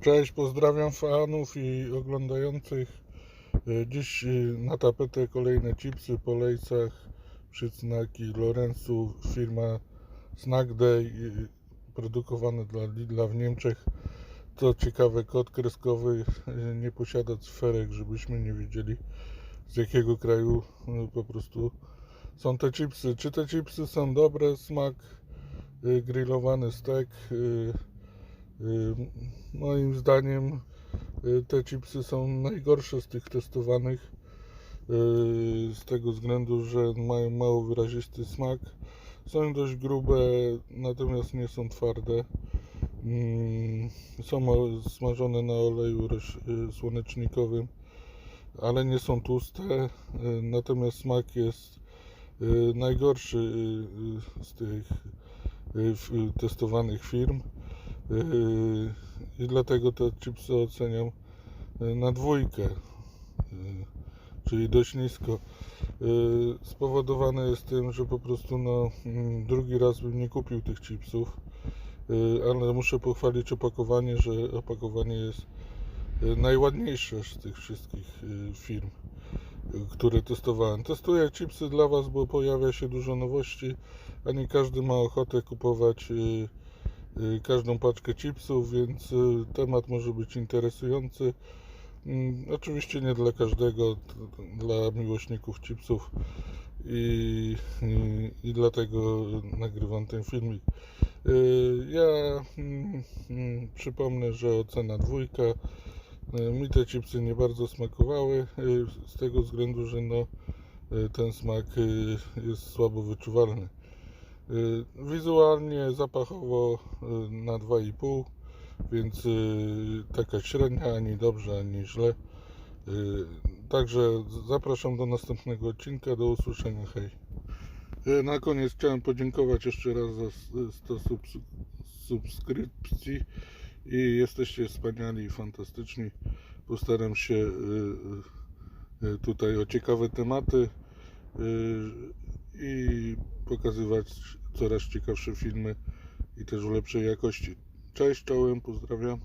Cześć, pozdrawiam fanów i oglądających. E, Dziś e, na tapetę kolejne chipsy po lejcach, przyznaki Lorenzu, firma Snack Day, e, produkowane dla Lidla w Niemczech. To ciekawe, kod kreskowy nie posiada cyferek, żebyśmy nie wiedzieli z jakiego kraju po prostu są te chipsy. Czy te chipsy są dobre? Smak, grillowany stek. Y, Moim zdaniem y, te chipsy są najgorsze z tych testowanych y, z tego względu, że mają mało wyrazisty smak. Są dość grube, natomiast nie są twarde. Mm, Są smażone na oleju słonecznikowym, ale nie są tłuste. Natomiast smak jest najgorszy z tych testowanych firm. Yy, I dlatego te chipsy oceniam yy, na dwójkę, yy, czyli dość nisko. Spowodowane jest tym, że po prostu no, mm, drugi raz bym nie kupił tych chipsów, ale muszę pochwalić opakowanie, że opakowanie jest najładniejsze z tych wszystkich firm, które testowałem. Testuję chipsy dla Was, bo pojawia się dużo nowości, a nie każdy ma ochotę kupować każdą paczkę chipsów, więc y, temat może być interesujący. Mm, Oczywiście nie dla każdego, dla miłośników chipsów i, i, i dlatego nagrywam ten filmik. Y, Ja mm, mm, przypomnę, że ocena dwójka. Y, Mi te chipsy nie bardzo smakowały y, z tego względu, że no, y, ten smak y, jest słabo wyczuwalny. Y, Wizualnie, zapachowo y, na 2,5, więc y, taka średnia, ani dobrze, ani źle. Także zapraszam do następnego odcinka, do usłyszenia, hej. Na koniec chciałem podziękować jeszcze raz za s- 100 subs- subskrypcji i jesteście wspaniali i fantastyczni. Postaram się tutaj o ciekawe tematy i pokazywać coraz ciekawsze filmy i też w lepszej jakości. Cześć, czołem, pozdrawiam.